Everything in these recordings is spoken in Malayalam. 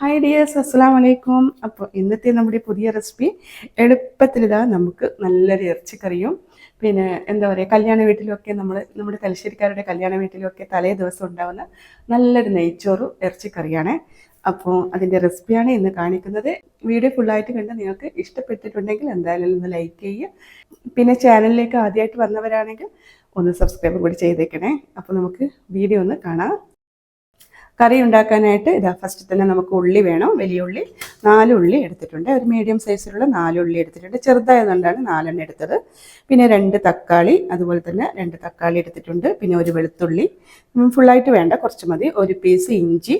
Hi dears അസ്സാം വലൈക്കും അപ്പോൾ ഇന്നത്തെ നമ്മുടെ പുതിയ റെസിപ്പി എളുപ്പത്തിലിതാ നമുക്ക് നല്ലൊരു ഇറച്ചിക്കറിയും. പിന്നെ എന്താ പറയുക കല്യാണ വീട്ടിലൊക്കെ നമ്മൾ നമ്മുടെ തലശ്ശേരിക്കാരുടെ കല്യാണ വീട്ടിലൊക്കെ തലേ ദിവസം ഉണ്ടാവുന്ന നല്ലൊരു നെയ്ച്ചോറും ഇറച്ചിക്കറിയാണ്. അപ്പോൾ അതിന്റെ റെസിപ്പിയാണ് ഇന്ന് കാണിക്കുന്നത്. വീഡിയോ ഫുള്ളായിട്ട് കണ്ട് നിങ്ങൾക്ക് ഇഷ്ടപ്പെട്ടിട്ടുണ്ടെങ്കിൽ എന്തായാലും ഒന്ന് ലൈക്ക് ചെയ്യുക. പിന്നെ ചാനലിലേക്ക് ആദ്യമായിട്ട് വന്നവരാണെങ്കിൽ ഒന്ന് സബ്സ്ക്രൈബ് കൂടി ചെയ്തേക്കണേ. അപ്പോൾ നമുക്ക് വീഡിയോ ഒന്ന് കാണാം. കറി ഉണ്ടാക്കാനായിട്ട് ഇതാ ഫസ്റ്റ് തന്നെ നമുക്ക് ഉള്ളി വേണം. വലിയ ഉള്ളി നാല് ഉള്ളി എടുത്തിട്ടുണ്ട്. ഒരു മീഡിയം സൈസിലുള്ള നാല് ഉള്ളി എടുത്തിട്ടുണ്ട്. ചെറുതായതുകൊണ്ടാണ് നാലെണ്ണം എടുത്തത്. പിന്നെ രണ്ട് തക്കാളി അതുപോലെ തന്നെ രണ്ട് തക്കാളി എടുത്തിട്ടുണ്ട്. പിന്നെ ഒരു വെളുത്തുള്ളി. ഫുള്ളായിട്ട് വേണ്ട കുറച്ച് മതി. ഒരു പീസ് ഇഞ്ചി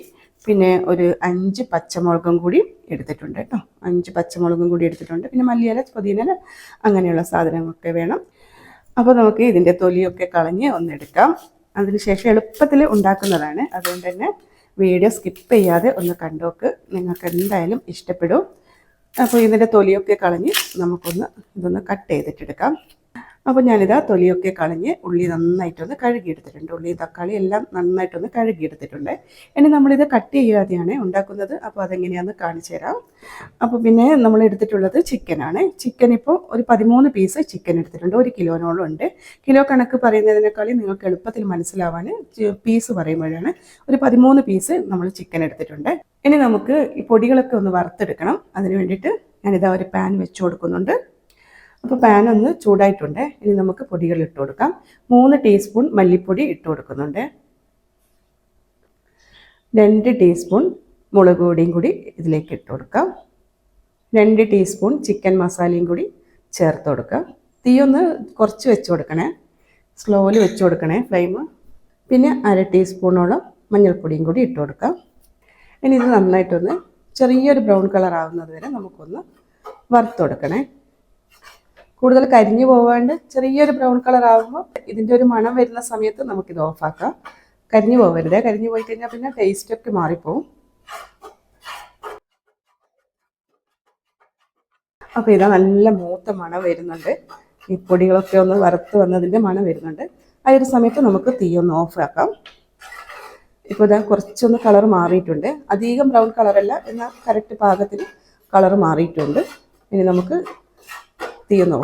പിന്നെ ഒരു അഞ്ച് പച്ചമുളകും കൂടി എടുത്തിട്ടുണ്ട് കേട്ടോ. അഞ്ച് പച്ചമുളകും കൂടി എടുത്തിട്ടുണ്ട്. പിന്നെ മല്ലിയില പുതിയനില അങ്ങനെയുള്ള സാധനങ്ങളൊക്കെ വേണം. അപ്പോൾ നമുക്ക് ഇതിന്റെ തൊലിയൊക്കെ കളഞ്ഞ് ഒന്നെടുക്കാം. അതിനുശേഷം എളുപ്പത്തിൽ ഉണ്ടാക്കുന്നതാണ്. അതുകൊണ്ട് തന്നെ വീഡിയോ സ്കിപ്പ് ചെയ്യാതെ ഒന്ന് കണ്ടോക്ക്. നിങ്ങൾക്ക് എന്തായാലും ഇഷ്ടപ്പെടും. അപ്പോൾ ഇതിന്റെ തൊലിയൊക്കെ കളഞ്ഞ് നമുക്കൊന്ന് ഇതൊന്ന് കട്ട് ചെയ്തിട്ടെടുക്കാം. അപ്പോൾ ഞാനിതാ തൊലിയൊക്കെ കളഞ്ഞ് ഉള്ളി നന്നായിട്ടൊന്ന് കഴുകിയെടുത്തിട്ടുണ്ട്. ഉള്ളി തക്കാളി എല്ലാം നന്നായിട്ടൊന്ന് കഴുകിയെടുത്തിട്ടുണ്ട്. ഇനി നമ്മളിത് കട്ട് ചെയ്യാതെയാണ് ഉണ്ടാക്കുന്നത്. അപ്പോൾ അതെങ്ങനെയാണെന്ന് കാണിച്ചു തരാം. അപ്പോൾ പിന്നെ നമ്മൾ എടുത്തിട്ടുള്ളത് ചിക്കനാണ് ചിക്കൻ ഇപ്പോൾ ഒരു പതിമൂന്ന് പീസ് ചിക്കൻ എടുത്തിട്ടുണ്ട്. ഒരു കിലോനോളം ഉണ്ട്. കിലോ കണക്ക് പറയുന്നതിനേക്കാളും നിങ്ങൾക്ക് എളുപ്പത്തിൽ മനസ്സിലാവാൻ പീസ് പറയുമ്പോഴാണ് ഒരു പതിമൂന്ന് പീസ് നമ്മൾ ചിക്കൻ എടുത്തിട്ടുണ്ട്. ഇനി നമുക്ക് ഈ പൊടികളൊക്കെ ഒന്ന് വറുത്തെടുക്കണം. അതിന് വേണ്ടിയിട്ട് ഞാനിതാ ഒരു പാൻ വെച്ച് കൊടുക്കുന്നുണ്ട്. അപ്പോൾ പാൻ ഒന്ന് ചൂടായിട്ടുണ്ട്. ഇനി നമുക്ക് പൊടികൾ ഇട്ട് കൊടുക്കാം. മൂന്ന് ടീസ്പൂൺ മല്ലിപ്പൊടി ഇട്ട് കൊടുക്കുന്നുണ്ട്. രണ്ട് ടീസ്പൂൺ മുളക് പൊടിയും കൂടി ഇതിലേക്ക് ഇട്ട് കൊടുക്കാം. രണ്ട് ടീസ്പൂൺ ചിക്കൻ മസാലയും കൂടി ചേർത്ത് കൊടുക്കാം. തീ ഒന്ന് കുറച്ച് വെച്ച് കൊടുക്കണേ. സ്ലോയിൽ വെച്ച് കൊടുക്കണേ ഫ്ലെയിം പിന്നെ അര ടീസ്പൂണോളം മഞ്ഞൾപ്പൊടിയും കൂടി ഇട്ട് കൊടുക്കാം. ഇനി ഇത് നന്നായിട്ടൊന്ന് ചെറിയൊരു ബ്രൗൺ കളർ ആവുന്നത് വരെ നമുക്കൊന്ന് വറുത്ത് കൊടുക്കണേ. കൂടുതൽ കരിഞ്ഞു പോവാണ്ട് ചെറിയൊരു ബ്രൗൺ കളർ ആകുമ്പോൾ ഇതിന്റെ ഒരു മണം വരുന്ന സമയത്ത് നമുക്കിത് ഓഫാക്കാം കരിഞ്ഞു പോകരുത് കരിഞ്ഞു പോയി കഴിഞ്ഞാൽ പിന്നെ ടേസ്റ്റൊക്കെ മാറിപ്പോവും. അപ്പോൾ ഇതാ നല്ല മൂത്ത മണം വരുന്നുണ്ട്. ഈ പൊടികളൊക്കെ ഒന്ന് വറുത്ത് വന്നതിന്റെ മണം വരുന്നുണ്ട്. ആ ഒരു സമയത്ത് നമുക്ക് തീ ഒന്ന് ഓഫ് ആക്കാം. ഇപ്പോൾ ഇതാ കുറച്ചൊന്ന് കളർ മാറിയിട്ടുണ്ട്. അധികം ബ്രൗൺ കളറല്ല എന്നാൽ കറക്റ്റ് പാകത്തിന് കളർ മാറിയിട്ടുണ്ട്. ഇനി നമുക്ക് തീ ഒന്ന്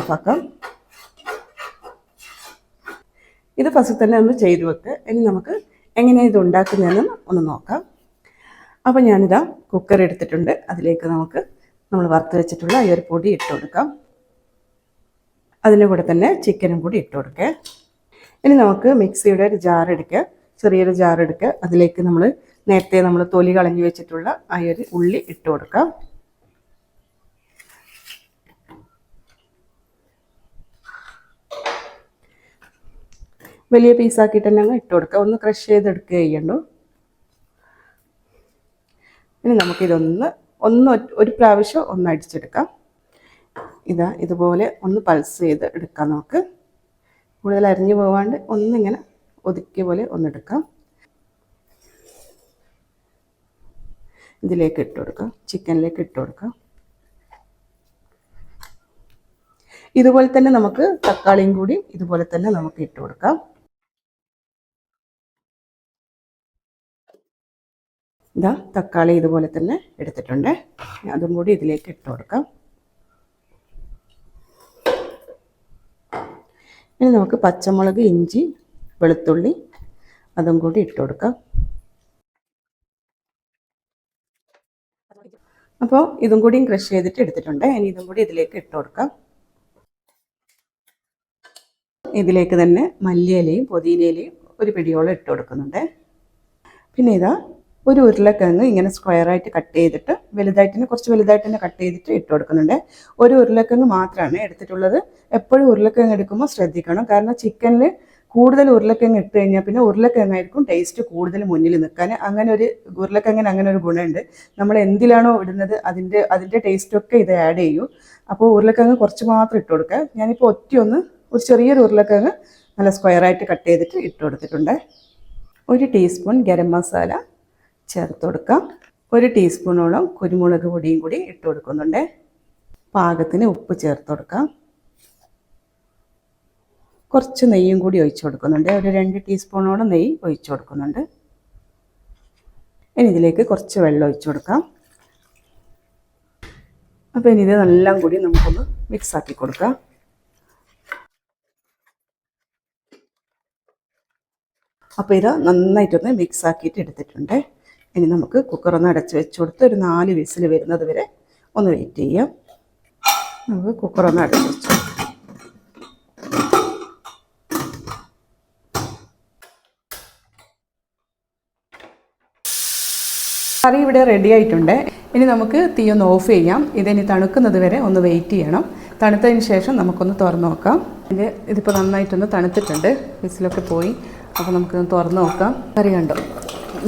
ഇത് ഫസ്റ്റ് തന്നെ ഒന്ന് ചെയ്തു വെക്ക്. ഇനി നമുക്ക് എങ്ങനെയാണ് ഇത് ഉണ്ടാക്കുന്നതെന്ന് ഒന്ന് നോക്കാം. അപ്പോൾ ഞാനിതാ കുക്കർ എടുത്തിട്ടുണ്ട്. അതിലേക്ക് നമുക്ക് നമ്മൾ വറുത്ത് വെച്ചിട്ടുള്ള ഈ ഒരു പൊടി ഇട്ട് കൊടുക്കാം. അതിന്റെ കൂടെ തന്നെ ചിക്കനും കൂടി ഇട്ട് കൊടുക്കുക ഇനി നമുക്ക് മിക്സിയുടെ ഒരു ജാർ എടുക്കുക ചെറിയൊരു ജാർ എടുക്കുക അതിലേക്ക് നമ്മൾ നേരത്തെ നമ്മൾ തൊലി കളഞ്ഞു വെച്ചിട്ടുള്ള ആ ഒരു ഉള്ളി ഇട്ട് കൊടുക്കാം. വലിയ പീസാക്കിയിട്ട് തന്നെ അങ്ങ് ഇട്ട് കൊടുക്കുക ഒന്ന് ക്രഷ് ചെയ്തെടുക്കുക ചെയ്യണ്ടു? ഇനി നമുക്കിതൊന്ന് ഒന്ന് ഒരു പ്രാവശ്യം ഒന്ന് അടിച്ചെടുക്കാം. ഇതാ ഇതുപോലെ ഒന്ന് പൾസ് ചെയ്ത് എടുക്കാം നമുക്ക്. കൂടുതൽ അരിഞ്ഞു പോവാണ്ട് ഒന്നിങ്ങനെ ഒതുക്കിയ പോലെ ഒന്നെടുക്കാം ഇതിലേക്ക് ഇട്ട് കൊടുക്കാം. ചിക്കനിലേക്ക് ഇട്ട് കൊടുക്കാം. ഇതുപോലെ തന്നെ നമുക്ക് തക്കാളിയും കൂടി ഇതുപോലെ തന്നെ നമുക്ക് ഇട്ട് കൊടുക്കാം. ഇതാ തക്കാളി ഇതുപോലെ തന്നെ എടുത്തിട്ടുണ്ട്. അതും കൂടി ഇതിലേക്ക് ഇട്ട് കൊടുക്കാം. ഇനി നമുക്ക് പച്ചമുളക് ഇഞ്ചി വെളുത്തുള്ളി അതും കൂടി ഇട്ട് കൊടുക്കാം. അപ്പോൾ ഇതും കൂടിയും ക്രഷ് ചെയ്തിട്ട് എടുത്തിട്ടുണ്ട്. ഇനി ഇതും കൂടി ഇതിലേക്ക് ഇട്ട് കൊടുക്കാം. ഇതിലേക്ക് തന്നെ മല്ലിയിലയും പുതിനയിലയും ഒരു പിടിയോളം ഇട്ട് കൊടുക്കുന്നുണ്ട്. പിന്നെ ഇതാ ഒരു ഉരുളക്കിഴങ്ങ് ഇങ്ങനെ സ്ക്വയറായിട്ട് കട്ട് ചെയ്തിട്ട് വലുതായിട്ട് തന്നെ കുറച്ച് വലുതായിട്ട് തന്നെ കട്ട് ചെയ്തിട്ട് ഇട്ട് കൊടുക്കുന്നുണ്ട്. ഒരു ഉരുളക്കിഴങ്ങ് മാത്രമാണ് എടുത്തിട്ടുള്ളത്. എപ്പോഴും ഉരുളക്കിഴങ്ങ് എടുക്കുമ്പോൾ ശ്രദ്ധിക്കണം. കാരണം ചിക്കനിൽ കൂടുതൽ ഉരുളക്കിഴങ്ങ് ഇട്ട് കഴിഞ്ഞാൽ പിന്നെ ഉരുളക്കിഴങ്ങായിരിക്കും ടേസ്റ്റ് കൂടുതൽ മുന്നിൽ നിൽക്കാൻ. അങ്ങനെ ഒരു ഉരുളക്കിഴങ്ങിന് അങ്ങനെ ഒരു ഗുണമുണ്ട്. നമ്മൾ എന്തിലാണോ ഇടുന്നത് അതിന്റെ അതിന്റെ ടേസ്റ്റൊക്കെ ഇത് ആഡ് ചെയ്യൂ. അപ്പോൾ ഉരുളക്കിഴങ്ങ് കുറച്ച് മാത്രം ഇട്ട് കൊടുക്കുക. ഞാനിപ്പോൾ ഒന്ന് ഒരു ചെറിയൊരു ഉരുളക്കിഴങ്ങ് നല്ല സ്ക്വയറായിട്ട് കട്ട് ചെയ്തിട്ട് ഇട്ട് കൊടുത്തിട്ടുണ്ട്. ഒരു ടീസ്പൂൺ ഗരം മസാല. ചേർത്ത് കൊടുക്കാം. ഒരു ടീസ്പൂണോളം കുരുമുളക് പൊടിയും കൂടി ഇട്ട് കൊടുക്കുന്നുണ്ട്. പാകത്തിന് ഉപ്പ് ചേർത്ത് കൊടുക്കാം. കുറച്ച് നെയ്യും കൂടി ഒഴിച്ചു കൊടുക്കുന്നുണ്ട്. ഒരു രണ്ട് ടീസ്പൂണോളം നെയ്യ് ഒഴിച്ചു കൊടുക്കുന്നുണ്ട്. ഇനി ഇതിലേക്ക് കുറച്ച് വെള്ളം ഒഴിച്ചു കൊടുക്കാം. അപ്പോൾ ഇനി ഇത് എല്ലാം കൂടി നമുക്കൊന്ന് മിക്സ് ആക്കി കൊടുക്കാം. അപ്പോൾ ഇത് നന്നായിട്ടൊന്ന് മിക്സ് ആക്കിയിട്ട് എടുത്തിട്ടുണ്ട്. ഇനി നമുക്ക് കുക്കർ ഒന്ന് അടച്ച് വെച്ച് കൊടുത്ത് ഒരു നാല് വിസിൽ വരുന്നത് വരെ ഒന്ന് വെയിറ്റ് ചെയ്യാം. നമുക്ക് കുക്കർ ഒന്ന് അടച്ച് വെച്ചു കറി ഇവിടെ റെഡി ആയിട്ടുണ്ട്. ഇനി നമുക്ക് തീ ഒന്ന് ഓഫ് ചെയ്യാം. ഇതിനി തണുക്കുന്നത് വരെ ഒന്ന് വെയിറ്റ് ചെയ്യണം. തണുത്തതിന് ശേഷം നമുക്കൊന്ന് തുറന്നു നോക്കാം. ഇത് ഇതിപ്പോൾ നന്നായിട്ടൊന്ന് തണുത്തിട്ടുണ്ട്. വിസിലൊക്കെ പോയി. അപ്പോൾ നമുക്കൊന്ന് തുറന്നു നോക്കാം. കറി കണ്ടോ?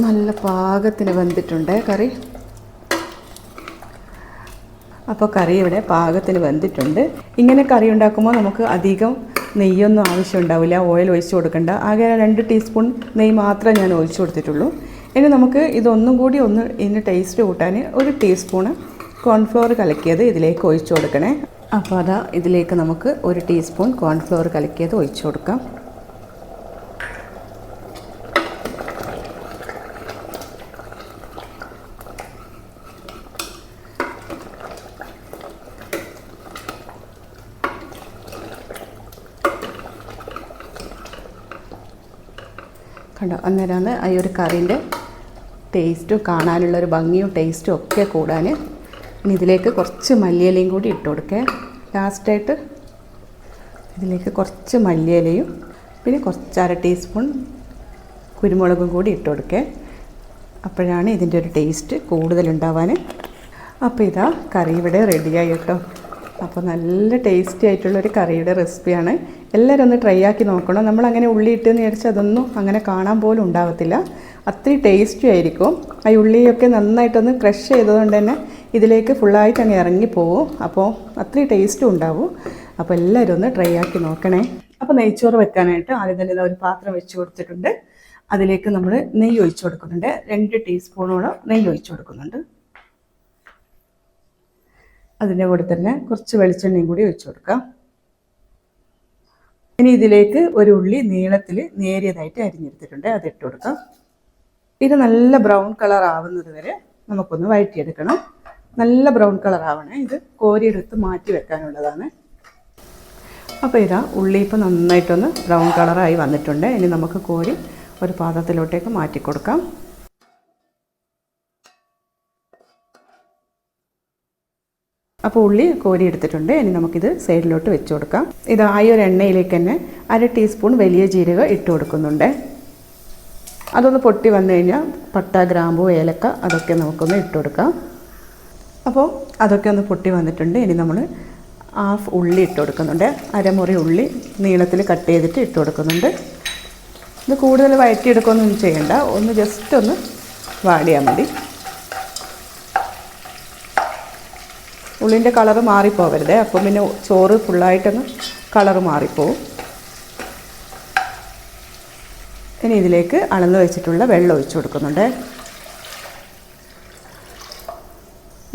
നല്ല പാകത്തിന് വെന്തിട്ടുണ്ട് കറി. അപ്പോൾ കറി ഇവിടെ പാകത്തിന് വെന്തിട്ടുണ്ട്. ഇങ്ങനെ കറി ഉണ്ടാക്കുമ്പോൾ നമുക്ക് അധികം നെയ്യൊന്നും ആവശ്യം ഉണ്ടാവില്ല. ഓയിൽ ഒഴിച്ച് കൊടുക്കണ്ട. ആകെ രണ്ട് ടീസ്പൂൺ നെയ്യ് മാത്രമേ ഞാൻ ഒഴിച്ചു കൊടുത്തിട്ടുള്ളൂ. ഇനി നമുക്ക് ഇതൊന്നും കൂടി ഒന്ന് ഇതിന് ടേസ്റ്റ് കൂട്ടാൻ ഒരു ടീസ്പൂണ് കോൺഫ്ലോർ കലക്കിയത് ഇതിലേക്ക് ഒഴിച്ചു കൊടുക്കണേ. അപ്പോൾ അതാ ഇതിലേക്ക് നമുക്ക് ഒരു ടീസ്പൂൺ കോൺഫ്ലോർ കലക്കിയത് ഒഴിച്ചു കൊടുക്കാം. കണ്ടോ? അന്നേരമാണ് ആ ഒരു കറീന്റെ ടേസ്റ്റും കാണാനുള്ള ഒരു ഭംഗിയും ടേസ്റ്റും ഒക്കെ കൂടാൻ ഇനി ഇതിലേക്ക് കുറച്ച് മല്ലിയിലയും കൂടി ഇട്ട് കൊടുക്കേ. ലാസ്റ്റായിട്ട് ഇതിലേക്ക് കുറച്ച് മല്ലിയിലയും പിന്നെ കുറച്ച് അര ടീസ്പൂൺ കുരുമുളകും കൂടി ഇട്ട് കൊടുക്കേ. അപ്പോഴാണ് ഇതിന്റെ ഒരു ടേസ്റ്റ് കൂടുതലുണ്ടാവാൻ. അപ്പോൾ ഇതാ കറി ഇവിടെ റെഡിയായി കേട്ടോ. അപ്പോൾ നല്ല ടേസ്റ്റി ആയിട്ടുള്ളൊരു കറിയുടെ റെസിപ്പിയാണ് എല്ലാവരും ഒന്ന് ട്രൈ ആക്കി നോക്കണം. നമ്മൾ അങ്ങനെ ഉള്ളി ഇട്ടെന്ന് വിചാരിച്ചാൽ അതൊന്നും അങ്ങനെ കാണാൻ പോലും ഉണ്ടാവത്തില്ല. അത്രയും ടേസ്റ്റി ആയിരിക്കും. ആ ഉള്ളിയൊക്കെ നന്നായിട്ടൊന്ന് ക്രഷ് ചെയ്തതുകൊണ്ട് തന്നെ ഇതിലേക്ക് ഫുള്ളായിട്ട് അങ്ങ് ഇറങ്ങി പോവും. അപ്പോൾ അത്രയും ടേസ്റ്റും ഉണ്ടാവും. അപ്പോൾ എല്ലാവരും ഒന്ന് ട്രൈ ആക്കി നോക്കണേ. അപ്പോൾ നെയ്ച്ചോറ് വെക്കാനായിട്ട് ആദ്യം തന്നെ ഒരു പാത്രം വെച്ച് കൊടുത്തിട്ടുണ്ട്. അതിലേക്ക് നമ്മൾ നെയ്യ് ഒഴിച്ചു കൊടുക്കുന്നുണ്ട്. രണ്ട് ടീസ്പൂണോളം നെയ്യ് ഒഴിച്ചു കൊടുക്കുന്നുണ്ട്. അതിന്റെ കൂടെ തന്നെ കുറച്ച് വെളിച്ചെണ്ണയും കൂടി ഒഴിച്ചു കൊടുക്കാം. ഇനി ഇതിലേക്ക് ഒരു ഉള്ളി നീളത്തിൽ നേരിയതായിട്ട് അരിഞ്ഞെടുത്തിട്ടുണ്ട്. അത് ഇട്ട് കൊടുക്കാം. ഇത് നല്ല ബ്രൗൺ കളർ ആവുന്നത് വരെ നമുക്കൊന്ന് വഴറ്റിയെടുക്കണം. നല്ല ബ്രൗൺ കളർ ആവണേ. ഇത് കോരിയെടുത്ത് മാറ്റി വെക്കാനുള്ളതാണ്. അപ്പോൾ ഇതാ ഉള്ളി ഇപ്പോൾ നന്നായിട്ടൊന്ന് ബ്രൗൺ കളറായി വന്നിട്ടുണ്ട്. ഇനി നമുക്ക് കോരി ഒരു പാത്രത്തിലോട്ടേക്ക് മാറ്റി കൊടുക്കാം. അപ്പോൾ ഉള്ളി കോരി എടുത്തിട്ടുണ്ട്. ഇനി നമുക്കിത് സൈഡിലോട്ട് വെച്ച് കൊടുക്കാം. ഇത് ആ ഒരു എണ്ണയിലേക്ക് തന്നെ അര ടീസ്പൂൺ വലിയ ജീരകം ഇട്ട് കൊടുക്കുന്നുണ്ട്. അതൊന്ന് പൊട്ടി വന്നു കഴിഞ്ഞാൽ പട്ട ഗ്രാമ്പു ഏലക്ക അതൊക്കെ നമുക്കൊന്ന് ഇട്ട് കൊടുക്കാം. അപ്പോൾ അതൊക്കെ ഒന്ന് പൊട്ടി വന്നിട്ടുണ്ട്. ഇനി നമ്മൾ ഹാഫ് ഉള്ളി ഇട്ട് കൊടുക്കുന്നുണ്ട്. അരമുറി ഉള്ളി നീളത്തിൽ കട്ട് ചെയ്തിട്ട് ഇട്ട് കൊടുക്കുന്നുണ്ട്. ഇത് കൂടുതൽ വഴറ്റിയെടുക്കുകയൊന്നും ചെയ്യണ്ട. ഒന്ന് ജസ്റ്റ് ഒന്ന് വാടിയാൽ മതി. ഉള്ളിന്റെ കളറ് മാറിപ്പോവരുത്. അപ്പം പിന്നെ ചോറ് ഫുള്ളായിട്ടൊന്ന് കളറ് മാറിപ്പോവും. ഇനി ഇതിലേക്ക് അളന്ന് വെച്ചിട്ടുള്ള വെള്ളം ഒഴിച്ചു കൊടുക്കുന്നുണ്ട്.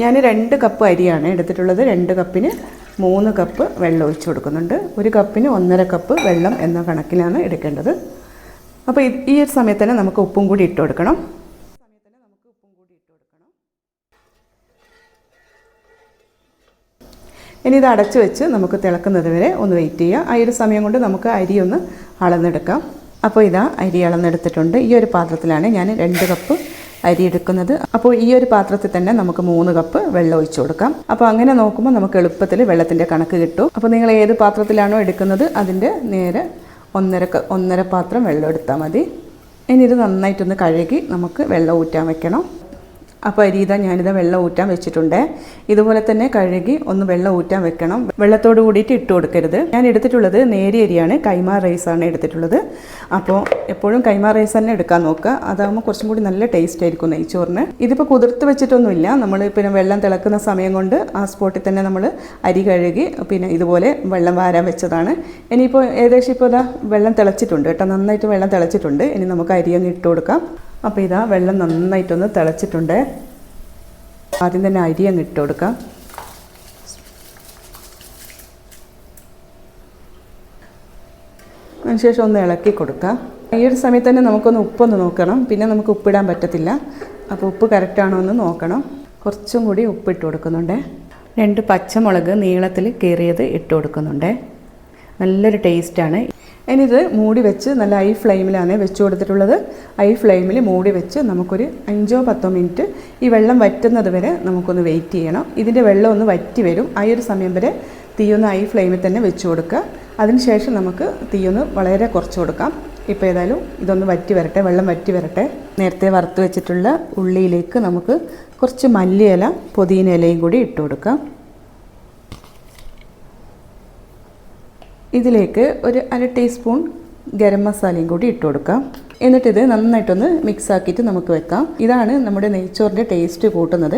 ഞാൻ രണ്ട് കപ്പ് അരിയാണ് എടുത്തിട്ടുള്ളത്. രണ്ട് കപ്പിന് മൂന്ന് കപ്പ് വെള്ളം ഒഴിച്ചു കൊടുക്കുന്നുണ്ട്. ഒരു കപ്പിന് ഒന്നര കപ്പ് വെള്ളം എന്ന കണക്കിലാണ് എടുക്കേണ്ടത്. അപ്പോൾ ഈ ഒരു സമയത്ത് തന്നെ നമുക്ക് ഉപ്പും കൂടി ഇട്ട് കൊടുക്കണം. ഇനി ഇത് അടച്ചു വെച്ച് നമുക്ക് തിളക്കുന്നത് വരെ ഒന്ന് വെയിറ്റ് ചെയ്യുക ആ ഒരു സമയം കൊണ്ട് നമുക്ക് അരി ഒന്ന് അളന്നെടുക്കാം. അപ്പോൾ ഇതാ അരി അളന്നെടുത്തിട്ടുണ്ട്. ഈ ഒരു പാത്രത്തിലാണ് ഞാൻ രണ്ട് കപ്പ് അരി എടുക്കുന്നത്. അപ്പോൾ ഈ ഒരു പാത്രത്തിൽ തന്നെ നമുക്ക് മൂന്ന് കപ്പ് വെള്ളം ഒഴിച്ചു കൊടുക്കാം. അപ്പോൾ അങ്ങനെ നോക്കുമ്പോൾ നമുക്ക് എളുപ്പത്തിൽ വെള്ളത്തിന്റെ കണക്ക് കിട്ടും. അപ്പോൾ നിങ്ങൾ ഏത് പാത്രത്തിലാണോ എടുക്കുന്നത് അതിന്റെ നേരെ ഒന്നര ഒന്നര പാത്രം വെള്ളം എടുത്താൽ മതി. ഇനി ഇത് നന്നായിട്ടൊന്ന് കഴുകി നമുക്ക് വെള്ളം ഊറ്റാൻ വെക്കണം. അപ്പോൾ അരിത ഞാനിത് വെള്ളം ഊറ്റാൻ വെച്ചിട്ടുണ്ട്. ഇതുപോലെ തന്നെ കഴുകി ഒന്ന് വെള്ളം ഊറ്റാൻ വെക്കണം. വെള്ളത്തോട് കൂടിയിട്ട് ഇട്ട് കൊടുക്കരുത്. ഞാൻ എടുത്തിട്ടുള്ളത് നേരിയ അരിയാണ്. കൈമാ റൈസാണ് എടുത്തിട്ടുള്ളത്. അപ്പോൾ എപ്പോഴും കൈമാ റൈസ് തന്നെ എടുക്കാൻ നോക്കുക. അതാകുമ്പോൾ കുറച്ചും കൂടി നല്ല ടേസ്റ്റ് ആയിരിക്കും നെയ്ച്ചോറിന്. ഇതിപ്പോൾ കുതിർത്ത് വെച്ചിട്ടൊന്നുമില്ല. നമ്മൾ പിന്നെ വെള്ളം തിളക്കുന്ന സമയം കൊണ്ട് ആ സ്പോട്ടിൽ തന്നെ നമ്മൾ അരി കഴുകി പിന്നെ ഇതുപോലെ വെള്ളം വാരാൻ വെച്ചതാണ്. ഇനിയിപ്പോൾ ഏകദേശം ഇപ്പോൾ വെള്ളം തിളച്ചിട്ടുണ്ട് കേട്ടോ. നന്നായിട്ട് വെള്ളം തിളച്ചിട്ടുണ്ട്. ഇനി നമുക്ക് അരി അങ്ങ് ഇട്ട് കൊടുക്കാം. അപ്പോൾ ഇതാ വെള്ളം നന്നായിട്ടൊന്ന് തിളച്ചിട്ടുണ്ട്. ആദ്യം തന്നെ അരി അങ്ങ് ഇട്ട് കൊടുക്കാം. അതിനുശേഷം ഒന്ന് ഇളക്കി കൊടുക്കാം. ഈ ഒരു സമയത്ത് തന്നെ നമുക്കൊന്ന് ഉപ്പൊന്ന് നോക്കണം. പിന്നെ നമുക്ക് ഉപ്പിടാൻ പറ്റത്തില്ല. അപ്പോൾ ഉപ്പ് കറക്റ്റാണോ എന്ന് നോക്കണം. കുറച്ചും കൂടി ഉപ്പിട്ട് കൊടുക്കുന്നുണ്ട്. രണ്ട് പച്ചമുളക് നീളത്തിൽ കീറിയത് ഇട്ട് കൊടുക്കുന്നുണ്ട്. നല്ലൊരു ടേസ്റ്റാണ് ഇനി ഇത് മൂടി വെച്ച് നല്ല ഹൈ ഫ്ലെയിമിലാണ് വെച്ച് കൊടുത്തിട്ടുള്ളത്. ഹൈ ഫ്ലെയിമിൽ മൂടി വെച്ച് നമുക്കൊരു അഞ്ചോ പത്തോ മിനിറ്റ് ഈ വെള്ളം വറ്റുന്നത് വരെ നമുക്കൊന്ന് വെയിറ്റ് ചെയ്യണം. ഇതിന്റെ വെള്ളം ഒന്ന് വറ്റി വരും. ആ ഒരു സമയം വരെ തീയൊന്ന് ഹൈ ഫ്ലെയിമിൽ തന്നെ വെച്ച് കൊടുക്കുക. അതിനുശേഷം നമുക്ക് തീയൊന്ന് വളരെ കുറച്ച് കൊടുക്കാം. ഇപ്പോൾ ഏതായാലും ഇതൊന്ന് വറ്റി വരട്ടെ വെള്ളം വറ്റി വരട്ടെ. നേരത്തെ വറുത്ത് വെച്ചിട്ടുള്ള ഉള്ളിയിലേക്ക് നമുക്ക് കുറച്ച് മല്ലിയില പുതിന ഇലയും കൂടി ഇട്ട് കൊടുക്കാം. ഇതിലേക്ക് ഒരു അര ടീസ്പൂൺ ഗരം മസാലയും കൂടി ഇട്ട് കൊടുക്കാം. എന്നിട്ട് എന്നിട്ടിത് നന്നായിട്ടൊന്ന് മിക്സ് ആക്കിയിട്ട് നമുക്ക് വെക്കാം. ഇതാണ് നമ്മുടെ നെയ്ച്ചോറിന്റെ ടേസ്റ്റ് കൂട്ടുന്നത്.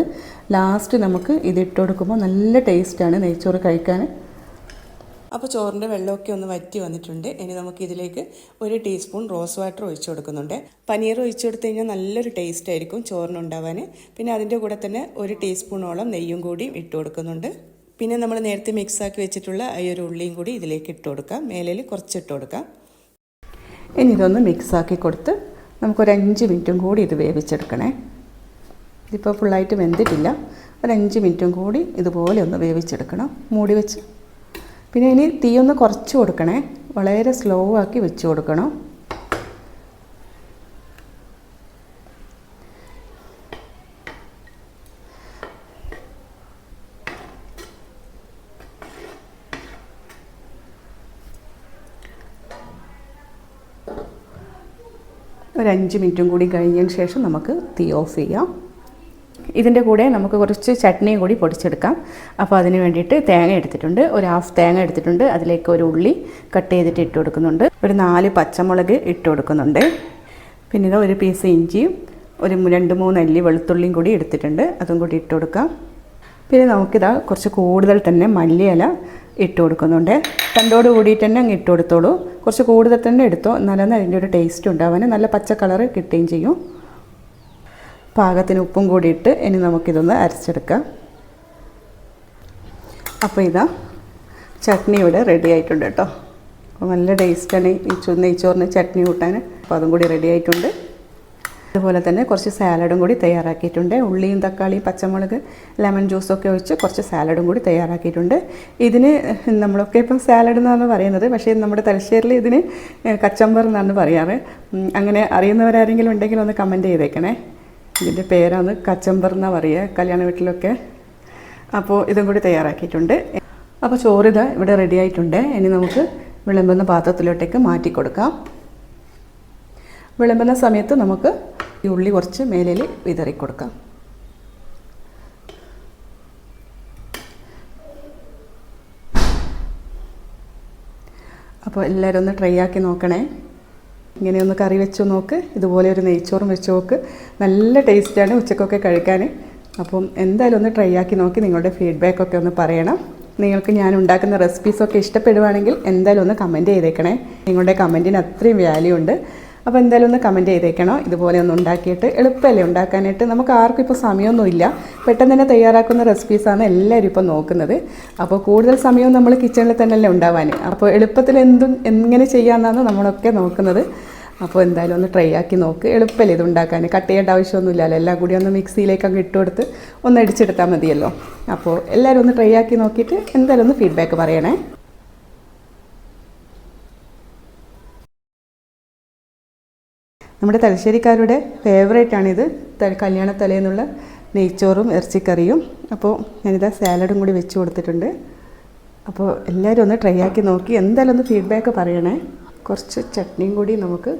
ലാസ്റ്റ് നമുക്ക് ഇത് ഇട്ട് കൊടുക്കുമ്പോൾ നല്ല ടേസ്റ്റാണ് നെയ്ച്ചോറ് കഴിക്കാൻ. അപ്പോൾ ചോറിന്റെ വെള്ളമൊക്കെ ഒന്ന് വറ്റി വന്നിട്ടുണ്ട്. ഇനി നമുക്ക് ഇതിലേക്ക് ഒരു ടീസ്പൂൺ റോസ് വാട്ടർ ഒഴിച്ചു കൊടുക്കുന്നുണ്ട്. പനീർ ഒഴിച്ചു കൊടുത്തു കഴിഞ്ഞാൽ നല്ലൊരു ടേസ്റ്റ് ആയിരിക്കും ചോറിനുണ്ടാവാൻ. പിന്നെ അതിന്റെ കൂടെ തന്നെ ഒരു ടീസ്പൂണോളം നെയ്യും കൂടി ഇട്ട് കൊടുക്കുന്നുണ്ട്. പിന്നെ നമ്മൾ നേരത്തെ മിക്സാക്കി വെച്ചിട്ടുള്ള ഈ ഒരു ഉള്ളിയും കൂടി ഇതിലേക്ക് ഇട്ട് കൊടുക്കാം. മേലിൽ കുറച്ച് ഇട്ട് കൊടുക്കാം. ഇനി ഇതൊന്ന് മിക്സാക്കി കൊടുത്ത് നമുക്കൊരു അഞ്ച് മിനിറ്റും കൂടി ഇത് വേവിച്ചെടുക്കണേ. ഇതിപ്പോൾ ഫുള്ളായിട്ട് വെന്തിട്ടില്ല. ഒരു അഞ്ച് മിനിറ്റും കൂടി ഇതുപോലെ ഒന്ന് വേവിച്ചെടുക്കണം. മൂടി വെച്ച്. പിന്നെ ഇനി തീയൊന്ന് കുറച്ച് കൊടുക്കണേ. വളരെ സ്ലോ ആക്കി വെച്ച് കൊടുക്കണം. ഒരു അഞ്ച് മിനിറ്റും കൂടി കഴിഞ്ഞതിന് ശേഷം നമുക്ക് തീ ഓഫ് ചെയ്യാം. ഇതിന്റെ കൂടെ നമുക്ക് കുറച്ച് ചട്നിയും കൂടി പൊടിച്ചെടുക്കാം. അപ്പോൾ അതിന് വേണ്ടിയിട്ട് തേങ്ങ എടുത്തിട്ടുണ്ട്. ഒരു ഹാഫ് തേങ്ങ എടുത്തിട്ടുണ്ട്. അതിലേക്ക് ഒരു ഉള്ളി കട്ട് ചെയ്തിട്ട് ഇട്ട് കൊടുക്കുന്നുണ്ട്. ഒരു നാല് പച്ചമുളക് ഇട്ട് കൊടുക്കുന്നുണ്ട്. പിന്നെ ഇത് ഒരു പീസ് ഇഞ്ചിയും ഒരു രണ്ട് മൂന്ന് അല്ലി വെളുത്തുള്ളിയും കൂടി എടുത്തിട്ടുണ്ട്. അതും കൂടി ഇട്ട് കൊടുക്കാം. പിന്നെ നമുക്കിതാ കുറച്ച് കൂടുതൽ തന്നെ മല്ലിയില ഇട്ട് കൊടുക്കുന്നുണ്ട്. തണ്ടോട് കൂടിയിട്ട് തന്നെ അങ്ങ് ഇട്ട് കൊടുത്തോളൂ. കുറച്ച് കൂടുതൽ തന്നെ എടുത്തോ. എന്നാലാണ് അതിന്റെ ഒരു ടേസ്റ്റ് ഉണ്ടാവാൻ നല്ല പച്ച കളർ കിട്ടുകയും ചെയ്യും. പാകത്തിന് ഉപ്പും കൂടി ഇട്ട് ഇനി നമുക്കിതൊന്ന് അരച്ചെടുക്കാം. അപ്പോൾ ഇതാ ചട്നി ഇവിടെ റെഡി ആയിട്ടുണ്ട് കേട്ടോ. അപ്പോൾ നല്ല ടേസ്റ്റാണ് ഈ നെയ്ച്ചോറിന് ചട്നി കൂട്ടാൻ. അപ്പോൾ അതും കൂടി റെഡി ആയിട്ടുണ്ട്. അതുപോലെ തന്നെ കുറച്ച് സാലഡും കൂടി തയ്യാറാക്കിയിട്ടുണ്ട്. ഉള്ളിയും തക്കാളിയും പച്ചമുളക് ലെമൺ ജ്യൂസൊക്കെ ഒഴിച്ച് കുറച്ച് സാലഡും കൂടി തയ്യാറാക്കിയിട്ടുണ്ട്. ഇതിന് നമ്മളൊക്കെ ഇപ്പം സാലഡ് എന്നാണ് പറയുന്നത്. പക്ഷേ നമ്മുടെ തലശ്ശേരിൽ ഇതിന് കച്ചമ്പർ എന്നാണ് പറയാറ്. അങ്ങനെ അറിയുന്നവരാരെങ്കിലും ഉണ്ടെങ്കിൽ ഒന്ന് കമന്റ് ചെയ്തേക്കണേ. ഇതിന്റെ പേരാണ് കച്ചമ്പർ എന്നാണ് പറയുക കല്യാണ വീട്ടിലൊക്കെ. അപ്പോൾ ഇതും കൂടി തയ്യാറാക്കിയിട്ടുണ്ട്. അപ്പോൾ ചോറിത ഇവിടെ റെഡി ആയിട്ടുണ്ട്. ഇനി നമുക്ക് വിളമ്പുന്ന പാത്രത്തിലോട്ടേക്ക് മാറ്റി കൊടുക്കാം വിളമ്പുന്ന സമയത്ത് നമുക്ക് ഈ ഉള്ളി കുറച്ച് മേലിൽ വിതറി കൊടുക്കാം. അപ്പോൾ എല്ലാവരും ഒന്ന് ട്രൈ ആക്കി നോക്കണേ. ഇങ്ങനെ ഒന്ന് കറി വെച്ച് നോക്ക്. ഇതുപോലെ ഒരു നെയ്ച്ചോറും വെച്ച് നോക്ക്. നല്ല ടേസ്റ്റാണ് ഉച്ചക്കൊക്കെ കഴിക്കാൻ. അപ്പം എന്തായാലും ഒന്ന് ട്രൈ ആക്കി നോക്കി നിങ്ങളുടെ ഫീഡ്ബാക്കൊക്കെ ഒന്ന് പറയണം. നിങ്ങൾക്ക് ഞാൻ ഉണ്ടാക്കുന്ന റെസിപ്പീസൊക്കെ ഇഷ്ടപ്പെടുവാണെങ്കിൽ എന്തായാലും ഒന്ന് കമന്റ് ചെയ്തേക്കണേ. നിങ്ങളുടെ കമന്റിന് അത്രയും വാല്യൂ ഉണ്ട്. അപ്പോൾ എന്തായാലും ഒന്ന് കമന്റ് ചെയ്തേക്കണം? ഇതുപോലെ ഒന്ന് ഉണ്ടാക്കിയിട്ട് എളുപ്പമല്ലേ ഉണ്ടാക്കാനായിട്ട്? നമുക്ക് ആർക്കും ഇപ്പോൾ സമയമൊന്നുമില്ല പെട്ടെന്ന് തന്നെ തയ്യാറാക്കുന്ന റെസിപ്പീസാണ് എല്ലാവരും ഇപ്പോൾ നോക്കുന്നത്. അപ്പോൾ കൂടുതൽ സമയവും നമ്മൾ കിച്ചണിൽ തന്നെയല്ലേ ഉണ്ടാവാൻ അപ്പോൾ എളുപ്പത്തിൽ എന്തും എങ്ങനെ ചെയ്യാമെന്നാണ് നമ്മളൊക്കെ നോക്കുന്നത്. അപ്പോൾ എന്തായാലും ഒന്ന് ട്രൈ ആക്കി നോക്ക്. എളുപ്പമല്ലേ ഇത് ഉണ്ടാക്കാൻ കട്ട് ചെയ്യേണ്ട ആവശ്യമൊന്നുമില്ലല്ലോ. എല്ലാം കൂടി ഒന്ന് മിക്സിയിലേക്ക് അങ്ങ് ഇട്ട് കൊടുത്ത് ഒന്ന് അടിച്ചെടുത്താൽ മതിയല്ലോ. അപ്പോൾ എല്ലാവരും ഒന്ന് ട്രൈ ആക്കി നോക്കിയിട്ട് എന്തായാലും ഒന്ന് ഫീഡ്ബാക്ക് പറയണേ. നമ്മുടെ തലശ്ശേരിക്കാരുടെ ഫേവറേറ്റ് ആണിത്. ത- കല്യാണ തലേന്നുള്ള നെയ്ച്ചോറും ഇറച്ചിക്കറിയും. അപ്പോൾ ഞാനിതാ സാലഡും കൂടി വെച്ച് കൊടുത്തിട്ടുണ്ട്. അപ്പോൾ എല്ലാവരും ഒന്ന് ട്രൈ ആക്കി നോക്കി. എന്തായാലും ഒന്ന് ഫീഡ്ബാക്ക് പറയണേ. കുറച്ച് ചട്നിയും കൂടി നമുക്ക്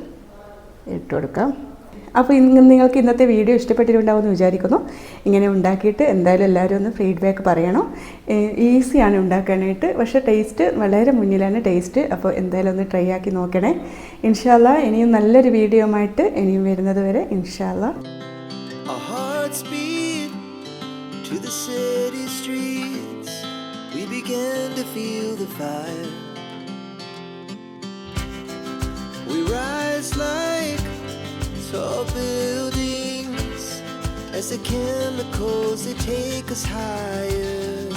ഇട്ട് കൊടുക്കാം. അപ്പോൾ ഇന്ന് നിങ്ങൾക്ക് ഇന്നത്തെ വീഡിയോ ഇഷ്ടപ്പെട്ടിട്ടുണ്ടാവുമെന്ന് വിചാരിക്കുന്നു. ഇങ്ങനെ ഉണ്ടാക്കിയിട്ട് എന്തായാലും എല്ലാവരും ഒന്ന് ഫീഡ്ബാക്ക് പറയണം. ഈസിയാണ് ഉണ്ടാക്കാനായിട്ട്. പക്ഷേ ടേസ്റ്റ് വളരെ മുന്നിലാണ് ടേസ്റ്റ് അപ്പോൾ എന്തായാലും ഒന്ന് ട്രൈ ആക്കി നോക്കണേ. ഇൻഷാല്ല ഇനിയും നല്ലൊരു വീഡിയോ ആയിട്ട് ഇനിയും വരുന്നത് വരെ ഇൻഷാല്ല to the city streets. We began to feel the fire. We rise like tall buildings as the chemicals they take us higher.